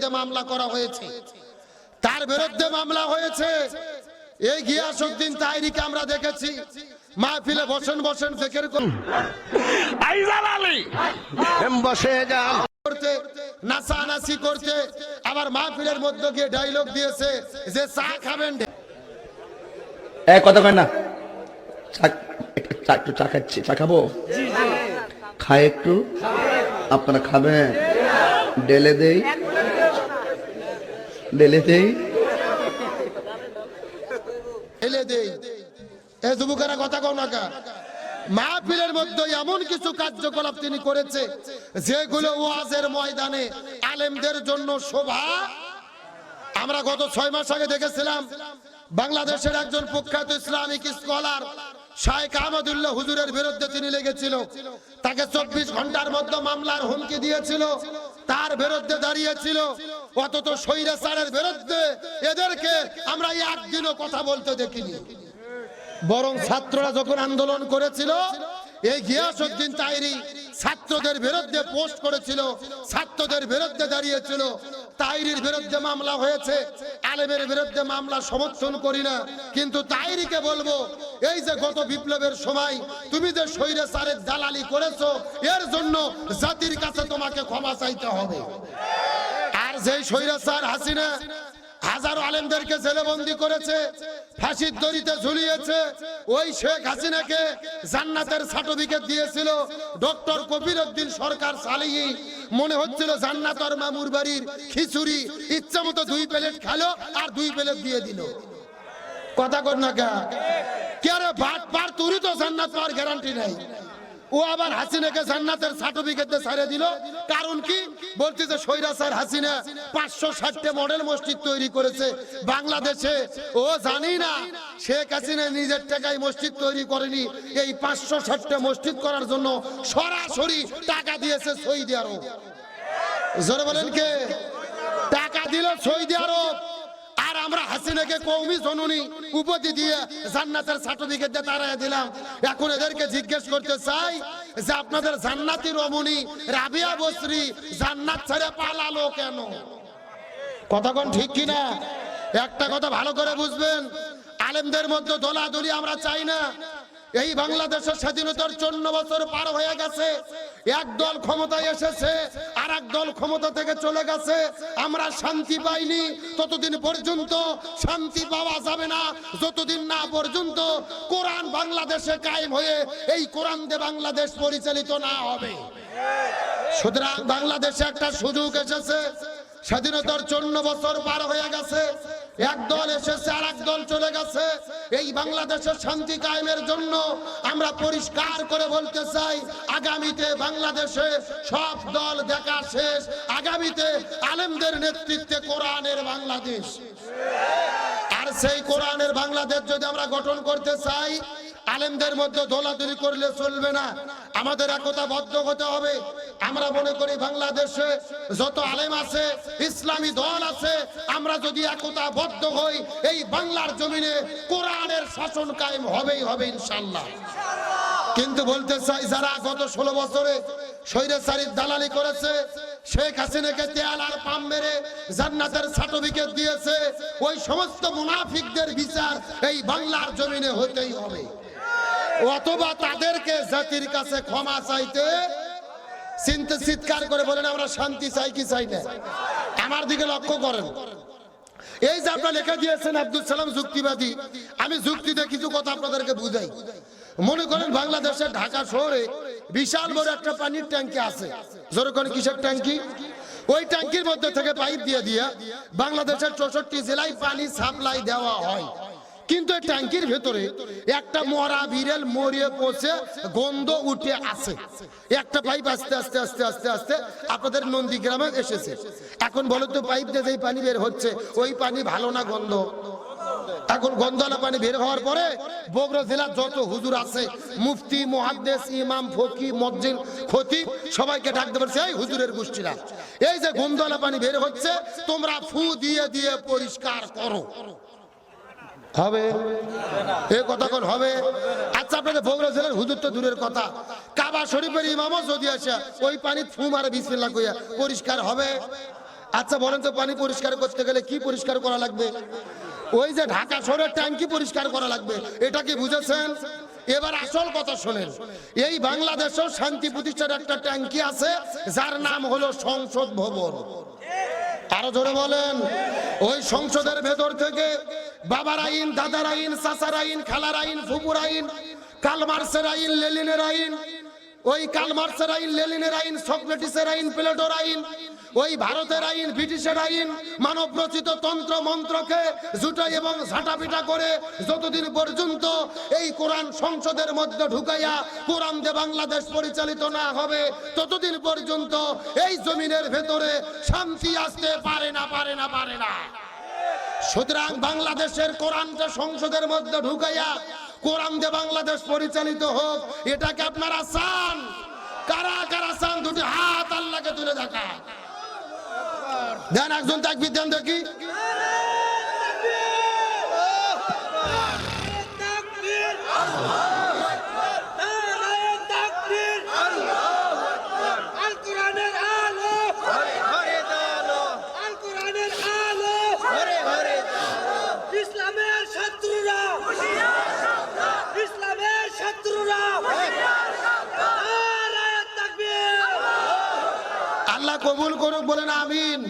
বিরুদ্ধে মামলা করা হয়েছে। তার বিরুদ্ধে মামলা হয়েছে। এই গিয়াসউদ্দিন তাইরিকে আমরা দেখেছি। মাহফিলে বসেন বসেন ফেকের আইজাল আলী! বসে যান। করতে নাচানাচি করতে আবার মাহফিলের মধ্যে গিয়ে ডায়লগ দিয়েছে যে চা খাবেন এ কথা কয় না। চা- একটু চা একটু চা খাচ্ছি চা খাব? খায় একটু। আপনারা খাবেন। ডেলে দেই। মাহফিলের মধ্যে এমন কিছু কার্যকলাপ তিনি করেছে, যেগুলো ওয়াজের ময়দানে আলেমদের জন্য শোভা। আমরা গত ছয় মাস আগে দেখেছিলাম, বাংলাদেশের একজন প্রখ্যাত ইসলামিক স্কলার শায়েখ আহমদুল্লাহ হুজুরের বিরুদ্ধে তিনি লেগেছিল। তাকে চব্বিশ ঘণ্টার মধ্যে মামলার হুমকি দিয়েছিল, তার বিরুদ্ধে দাঁড়িয়েছিল। অথচ স্বৈরাচারের বিরুদ্ধে এদেরকে আমরা একদিনও কথা বলতে দেখিনি। বরং ছাত্ররা যখন আন্দোলন করেছিল, এই গিয়াসউদ্দিন তাইরি ছাত্রদের বিরুদ্ধে পোস্ট করেছিল, ছাত্রদের বিরুদ্ধে দাঁড়িয়েছিল। তাইরির বিরুদ্ধে মামলা হয়েছে, আলেমের বিরুদ্ধে মামলা সমর্থন করি না। কিন্তু তাইরিকে বলব, এই যে গত বিপ্লবের সময় তুমি যে স্বৈরাচারের দালালি করেছ, এর জন্য জাতির কাছে তোমাকে ক্ষমা চাইতে হবে। যেই স্বৈরাচার হাসিনা হাজারো আলেমদেরকে জেলেবন্দি করেছে, ফাঁসির দড়িতে ঝুলিয়েছে, ওই শেখ হাসিনাকে জান্নাতের সার্টিফিকেট দিয়েছিল ডক্টর কবির উদ্দিন সরকার সালিহি। মনে হচ্ছিল জান্নাত আর মামুর বাড়ির খিচুড়ি, ইচ্ছা মতো দুই প্লেট খালো আর দুই প্লেট দিয়ে দিল। কথা কর না কে? কে রে বাট পার তুই তো জান্নাত পাওয়ার গ্যারান্টি নাই। ও আবার হাসিনাকে জান্নাতের সার্টিফিকেট দিয়ে ছাড়ে দিল। কারণ কি? বলতে যে স্বৈরাচার হাসিনা পাঁচশো ষাটটা মডেল মসজিদ তৈরি করেছে। বাংলাদেশে। ও জানি না, শেখ হাসিনা নিজের টাকায় মসজিদ তৈরি করেনি। এই পাঁচশো ষাটটা মসজিদ করার জন্য সরাসরি টাকা দিয়েছে সৌদি আরব। জোরে বলেন কে? টাকা দিল সৌদি আরব। আর আমরা হাসিনাকে কৌমি জননী উপাধি দিয়ে জান্নাতের সার্টিফিকেট দিয়ে তারাই দিলাম। এখন এদেরকে জিজ্ঞেস করতে চাই যে আপনাদের জান্নাতি রমণী রাবিয়া বসরি জান্নাত ছেড়ে পালালো কেন? কথা কোন ঠিক কিনা? একটা কথা ভালো করে বুঝবেন। আলেমদের মধ্যে দোলাদলি আমরা চাই না। এই বাংলাদেশের স্বাধীনতার চন্ন বছর পার হয়ে গেছে। এক দল ক্ষমতায় এসেছে আর এক দল ক্ষমতা থেকে চলে গেছে। আমরা শান্তি পাইনি, ততদিন পর্যন্ত শান্তি পাওয়া যাবে না। যতদিন না পর্যন্ত কোরআন বাংলাদেশে কায়েম হয়ে এই কোরআন দিয়ে বাংলাদেশ পরিচালিত না হবে। সুতরাং বাংলাদেশে একটা সুযোগ এসেছে স্বাধীনতার চন্ন বছর পার হয়ে গেছে। এক দল এসেছে আর এক দল চলে গেছে। এই বাংলাদেশের শান্তি কায়েমের জন্য আমরা পরিষ্কার করে বলতে চাই, আগামীতে বাংলাদেশে সব দল দেখা শেষ। আগামীতে আলেমদের নেতৃত্বে কোরআনের বাংলাদেশ। আর সেই কোরআনের বাংলাদেশ যদি আমরা গঠন করতে চাই, আলেমদের মধ্যে দোলাদুলি করলে চলবে না। আমাদের একতাবদ্ধ হতে হবে। আমরা মনে করি বাংলাদেশে যত আলেম আছে, ইসলামী দল আছে, আমরা যদি একতাবদ্ধ হই, এই বাংলার জমিনে কোরআনের শাসন কায়েম হবেই হবে ইনশাল্লাহ কিন্তু বলতে চাই, যারা গত ষোলো বছরে স্বৈরাচারীর দালালি করেছে, শেখ হাসিনাকে তেয়াল আর পাম মেরে জান্নাতের সার্টিফিকেট দিয়েছে, ওই সমস্ত মুনাফিকদের বিচার এই বাংলার জমিনে হতেই হবে। অথবা তাদেরকে জাতির কাছে ক্ষমা চাইতে চিন্তা চিৎকার করে বলেন, আমরা শান্তি চাই কি চাই না? আমার দিকে লক্ষ্য করেন। এই যে আপনার লেখা দিয়েছেন আব্দুল সালাম যুক্তিবাদী, আমি যুক্তিতে কিছু কথা আপনাদেরকে বুঝাই। মনে করেন বাংলাদেশের ঢাকা শহরে বিশাল বড় একটা পানির ট্যাঙ্কি আছে। যেরকম কিসের ট্যাঙ্কি? ওই ট্যাঙ্কির মধ্যে থেকে পাইপ দিয়ে দিয়ে বাংলাদেশের চৌষট্টি জেলায় পানি সাপ্লাই দেওয়া হয়। কিন্তু এই ট্যাঙ্কির ভেতরে একটা মরা বিড়েল মরিয়ে পচে গন্ধ উঠে আছে। একটা পাইপ আস্তে আস্তে আস্তে আস্তে আস্তে আপনাদের নন্দীগ্রামে এসেছে। এখন বলো তো পাইপ দিয়ে যেই পানি বের হচ্ছে, ওই পানি ভালো না গন্ধ? এখন গন্ধলা পানি বের হওয়ার পরে বগুড়া জেলার যত হুজুর আছে, মুফতি, মুহাদ্দেস, ইমাম, ফকি, মসজিদ, খতিব, সবাইকে ডাকতে পারছে এই হুজুরের গোষ্ঠীরা। এই যে গন্ধলা পানি বের হচ্ছে, তোমরা ফু দিয়ে দিয়ে পরিষ্কার করো। হবে। এ কথা কোন, হবে। আচ্ছা আপনাদের বগুড়া জেলার হুজুর তো দূরের কথা। কাবা শরীফের ইমামও যদি আসে ওই পানি ফু মারে বিসমিল্লাহ কইয়া পরিষ্কার হবে। আচ্ছা বলেন তো পানি পরিষ্কার করতে গেলে কি পরিষ্কার করা লাগবে? ওই যে ঢাকা শহরের ট্যাঙ্কি পরিষ্কার করা লাগবে? এটা কি বুঝেছেন? এবার আসল কথা শোনেন। এই বাংলাদেশেও শান্তি প্রতিষ্ঠার একটা ট্যাঙ্কি আছে, যার নাম হলো সংসদ ভবন। আরও জোরে বলেন। ওই সংসদের ভেতর থেকে বাবার আইন, দাদার আইন, চাচার আইন, খালার আইন, ফুপুর আইন, কালমার্সের আইন, লেলিনের আইন, ওই কালমার্সের আইন, লেলিনের আইন, সক্রেটিসের আইন, প্লেটোর আইন, ওই ভারতের আইন, ব্রিটিশের আইন মানব রচিত তন্ত্র মন্ত্রকে জুটাই এবং ঝাঁটাপিটা করে যতদিন পর্যন্ত এই কোরআন সংসদের মধ্যে ঢুকাইয়া কোরআন যে বাংলাদেশ পরিচালিত না হবে, ততদিন পর্যন্ত এই জমিনের ভেতরে শান্তি আসতে পারে না পারে না পারে না। সুতরাং বাংলাদেশের কোরআনটা সংসদের মধ্যে ঢুকাইয়া কোরআন দিয়ে বাংলাদেশ পরিচালিত হোক, এটাকে আপনারা চান। কারা কারা চান? দুটি হাত আল্লাহকে তুলে দেখা দেন একজন তাকবির দেন দেখি তাকবীর নারায়ে তাকবীর আল কোরআনের আলো আল কোরআনের আলো ইসলামের শত্রুরা ইসলামের শত্রুরা নারায়ে তাকবীর আল্লাহ কবুল করুক বলেন আমিন।